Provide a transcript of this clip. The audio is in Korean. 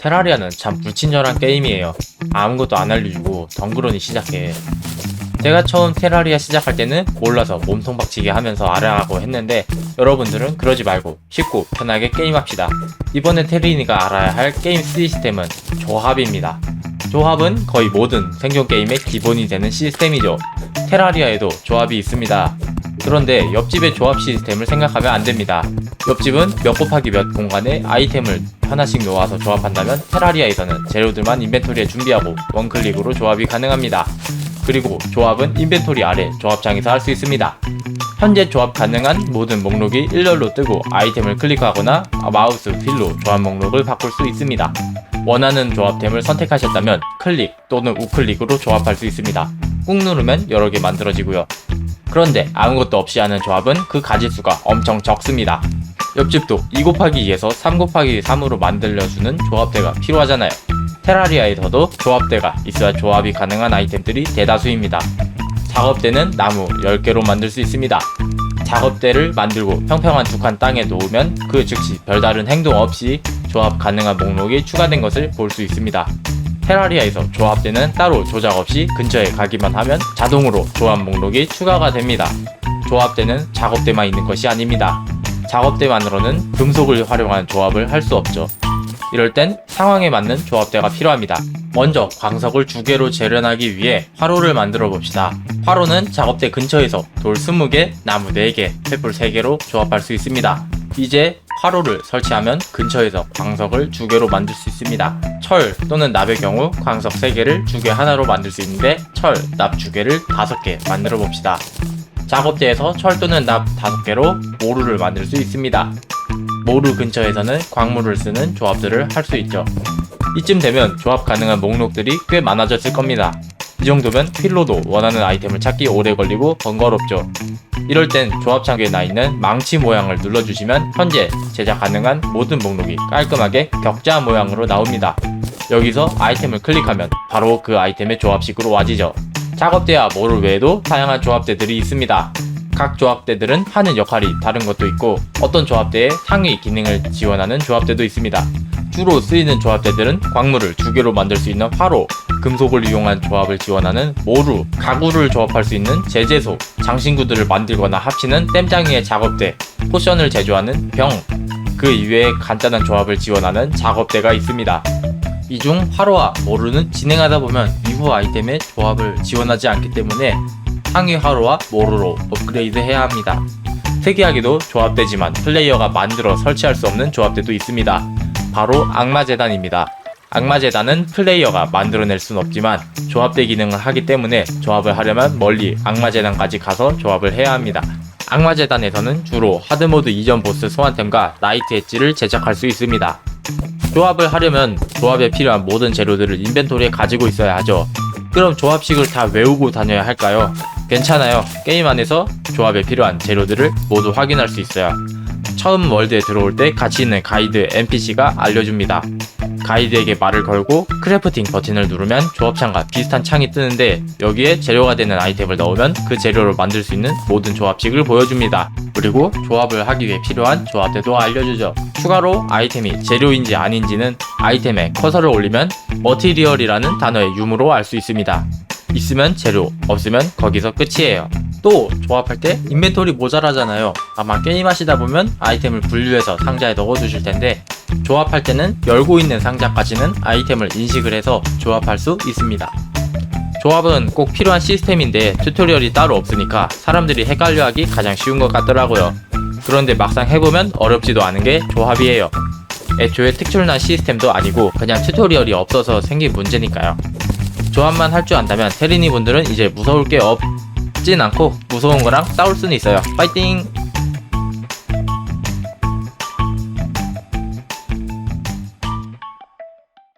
테라리아는 참 불친절한 게임이에요. 아무것도 안 알려주고 덩그러니 시작해. 제가 처음 테라리아 시작할 때는 몰라서 몸통 박치기 하면서 알아가고 했는데 여러분들은 그러지 말고 쉽고 편하게 게임합시다. 이번에 테린이가 알아야 할 게임 시스템은 조합입니다. 조합은 거의 모든 생존 게임의 기본이 되는 시스템이죠. 테라리아에도 조합이 있습니다. 그런데 옆집의 조합 시스템을 생각하면 안 됩니다. 옆집은 몇 곱하기 몇 공간에 아이템을 하나씩 놓아서 조합한다면 테라리아에서는 재료들만 인벤토리에 준비하고 원클릭으로 조합이 가능합니다. 그리고 조합은 인벤토리 아래 조합창에서 할 수 있습니다. 현재 조합 가능한 모든 목록이 일렬로 뜨고 아이템을 클릭하거나 마우스 휠로 조합 목록을 바꿀 수 있습니다. 원하는 조합템을 선택하셨다면 클릭 또는 우클릭으로 조합할 수 있습니다. 꾹 누르면 여러 개 만들어지고요. 그런데 아무것도 없이 하는 조합은 그 가지수가 엄청 적습니다. 옆집도 2 곱하기 2에서 3 곱하기 3으로 만들어주는 조합대가 필요하잖아요. 테라리아에서도 조합대가 있어야 조합이 가능한 아이템들이 대다수입니다. 작업대는 나무 10개로 만들 수 있습니다. 작업대를 만들고 평평한 두 칸 땅에 놓으면 그 즉시 별다른 행동 없이 조합 가능한 목록이 추가된 것을 볼 수 있습니다. 테라리아에서 조합대는 따로 조작 없이 근처에 가기만 하면 자동으로 조합 목록이 추가가 됩니다. 조합대는 작업대만 있는 것이 아닙니다. 작업대만으로는 금속을 활용한 조합을 할 수 없죠. 이럴 땐 상황에 맞는 조합대가 필요합니다. 먼저 광석을 두 개로 재련하기 위해 화로를 만들어 봅시다. 화로는 작업대 근처에서 돌 20개, 나무 4개, 횃불 3개로 조합할 수 있습니다. 이제 화로를 설치하면 근처에서 광석을 두 개로 만들 수 있습니다. 철 또는 납의 경우 광석 3개를 두개 하나로 만들 수 있는데 철, 납 두 개를 5개 만들어 봅시다. 작업대에서 철 또는 납 5개로 모루를 만들 수 있습니다. 모루 근처에서는 광물을 쓰는 조합들을 할 수 있죠. 이쯤 되면 조합 가능한 목록들이 꽤 많아졌을 겁니다. 이 정도면 필로도 원하는 아이템을 찾기 오래 걸리고 번거롭죠. 이럴 땐 조합창에 나 있는 망치 모양을 눌러주시면 현재 제작 가능한 모든 목록이 깔끔하게 격자 모양으로 나옵니다. 여기서 아이템을 클릭하면 바로 그 아이템의 조합식으로 와지죠. 작업대와 모루 외에도 다양한 조합대들이 있습니다. 각 조합대들은 하는 역할이 다른 것도 있고 어떤 조합대에 상위 기능을 지원하는 조합대도 있습니다. 주로 쓰이는 조합대들은 광물을 두 개로 만들 수 있는 화로, 금속을 이용한 조합을 지원하는 모루, 가구를 조합할 수 있는 제재소, 장신구들을 만들거나 합치는 땜장이의 작업대, 포션을 제조하는 병, 그 이외에 간단한 조합을 지원하는 작업대가 있습니다. 이 중 화로와 모루는 진행하다 보면 이후 아이템의 조합을 지원하지 않기 때문에 상위 화로와 모루로 업그레이드 해야 합니다. 특이하게도 조합되지만 플레이어가 만들어 설치할 수 없는 조합대도 있습니다. 바로 악마재단입니다. 악마재단은 플레이어가 만들어낼 순 없지만 조합대 기능을 하기 때문에 조합을 하려면 멀리 악마재단까지 가서 조합을 해야 합니다. 악마재단에서는 주로 하드모드 이전 보스 소환템과 나이트 엣지를 제작할 수 있습니다. 조합을 하려면 조합에 필요한 모든 재료들을 인벤토리에 가지고 있어야 하죠. 그럼 조합식을 다 외우고 다녀야 할까요? 괜찮아요. 게임 안에서 조합에 필요한 재료들을 모두 확인할 수 있어요. 처음 월드에 들어올 때 같이 있는 가이드 NPC가 알려줍니다. 가이드에게 말을 걸고 크래프팅 버튼을 누르면 조합창과 비슷한 창이 뜨는데 여기에 재료가 되는 아이템을 넣으면 그 재료로 만들 수 있는 모든 조합식을 보여줍니다. 그리고 조합을 하기 위해 필요한 조합대도 알려주죠. 추가로 아이템이 재료인지 아닌지는 아이템에 커서를 올리면 머티리얼이라는 단어의 유무로 알 수 있습니다. 있으면 재료, 없으면 거기서 끝이에요. 또 조합할 때 인벤토리 모자라잖아요. 아마 게임 하시다 보면 아이템을 분류해서 상자에 넣어 두실 텐데 조합할 때는 열고 있는 상자까지는 아이템을 인식을 해서 조합할 수 있습니다. 조합은 꼭 필요한 시스템인데 튜토리얼이 따로 없으니까 사람들이 헷갈려하기 가장 쉬운 것 같더라고요. 그런데 막상 해보면 어렵지도 않은 게 조합이에요. 애초에 특출난 시스템도 아니고 그냥 튜토리얼이 없어서 생긴 문제니까요. 조합만 할 줄 안다면 테리니 분들은 이제 무서울 게 없 진 않고 무서운 거랑 싸울 수는 있어요. 파이팅!